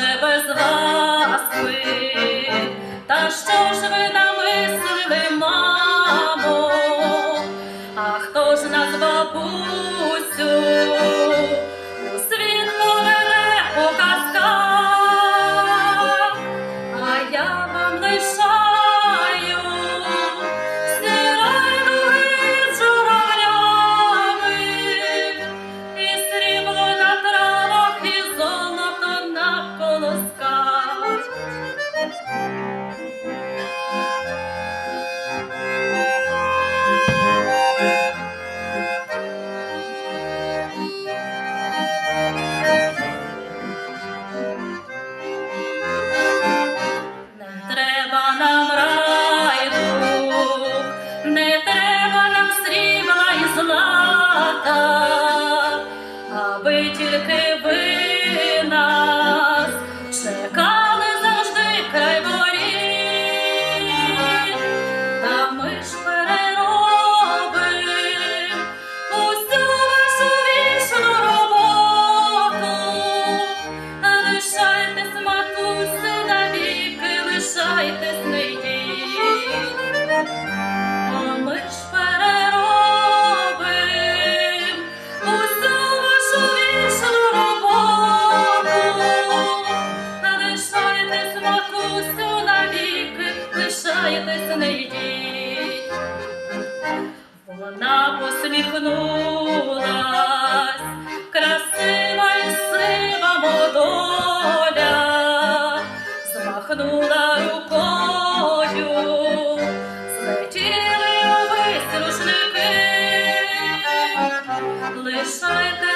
наше без вас спить. Вона посміхнулась, красива і сива модоля, змахнула рукою, злетіли увесь рушники, лишайте.